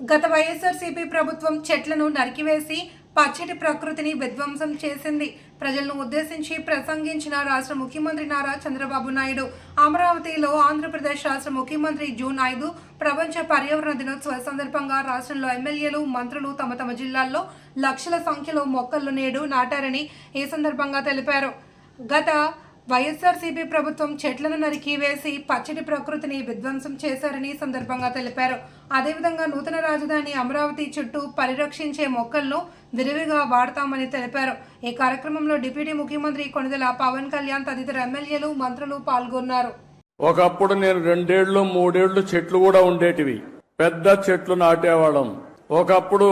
గత వైఎస్ఆర్సీపీ ప్రభుత్వం చెట్లను నరికివేసి పచ్చటి ప్రకృతిని విధ్వంసం చేసింది. ప్రజలను ఉద్దేశించి ప్రసంగించిన రాష్ట్ర ముఖ్యమంత్రి నారా చంద్రబాబు నాయుడు అమరావతిలో ఆంధ్రప్రదేశ్ రాష్ట్ర ముఖ్యమంత్రి జూన్ ఐదు ప్రపంచ పర్యావరణ దినోత్సవ సందర్భంగా రాష్ట్రంలో ఎమ్మెల్యేలు మంత్రులు తమ తమ జిల్లాల్లో లక్షల సంఖ్యలో మొక్కలు నేడు నాటారని ఈ సందర్భంగా తెలిపారు. గత వైఎస్ఆర్సీపీ ప్రభుత్వం చెట్లను నరికి వేసి పచ్చటి ప్రకృతిని విధ్వంసం చేశారని సందర్భంగా తెలిపారు. అదేవిధంగా నూతన రాజధాని అమరావతి చుట్టూ పరిరక్షించే మొక్కలను విరివిగా వాడతామని తెలిపారు. ఈ కార్యక్రమంలో డిప్యూటీ ముఖ్యమంత్రి కొనిదెల పవన్ కళ్యాణ్ తదితర ఎమ్మెల్యేలు మంత్రులు పాల్గొన్నారు. ఒకప్పుడు నేను రెండేళ్ళు మూడేళ్ళు చెట్లు కూడా ఉండేటివి. పెద్ద చెట్లు నాటేవాళ్ళం. ఒకప్పుడు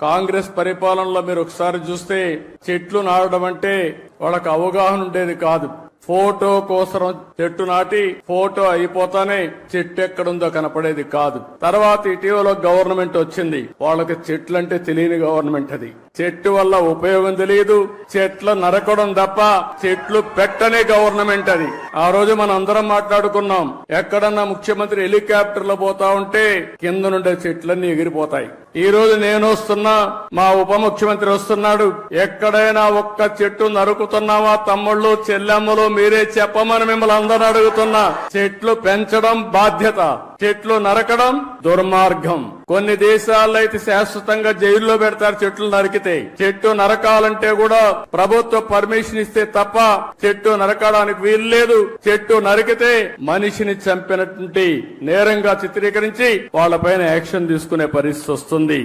కాంగ్రెస్ పరిపాలనలో మీరు ఒకసారి చూస్తే చెట్లు నాటడం అంటే వాళ్ళకి అవగాహన ఉండేది కాదు. ఫోటో కోసరం చెట్టు నాటి ఫోటో అయిపోతానే చెట్టు ఎక్కడుందో కనపడేది కాదు. తర్వాత ఇటీవల గవర్నమెంట్ వచ్చింది. వాళ్ళకి చెట్లు అంటే తెలియని గవర్నమెంట్ అది. చెట్టు వల్ల ఉపయోగం తెలియదు చెట్లు నరకడం తప్ప చెట్లు పెట్టనే గవర్నమెంట్ అది. ఆ రోజు మనం అందరం మాట్లాడుకున్నాం. ఎక్కడన్నా ముఖ్యమంత్రి హెలికాప్టర్లో పోతా ఉంటే కింద నుండే చెట్లన్నీ ఎగిరిపోతాయి. ఈ రోజు నేను వస్తున్నా మా ఉప ముఖ్యమంత్రి వస్తున్నాడు. ఎక్కడైనా ఒక్క చెట్టు నరుకుతున్నావా తమ్ముళ్ళు చెల్లెమ్మలు మీరే చెప్పమని మిమ్మల్ని అందరూ అడుగుతున్నా. చెట్లు పెంచడం బాధ్యత. చెట్లు నరకడం దుర్మార్గం. కొన్ని దేశాల్లో అయితే శాశ్వతంగా జైల్లో పెడతారు చెట్లు నరికితే. చెట్టు నరకాలంటే కూడా ప్రభుత్వ పర్మిషన్ ఇస్తే తప్ప చెట్టు నరకడానికి వీలు లేదు చెట్టు నరికితే మనిషిని చంపినటువంటి నేరంగా చిత్రీకరించి వాళ్ళపైన యాక్షన్ తీసుకునే పరిస్థితి వస్తుంది.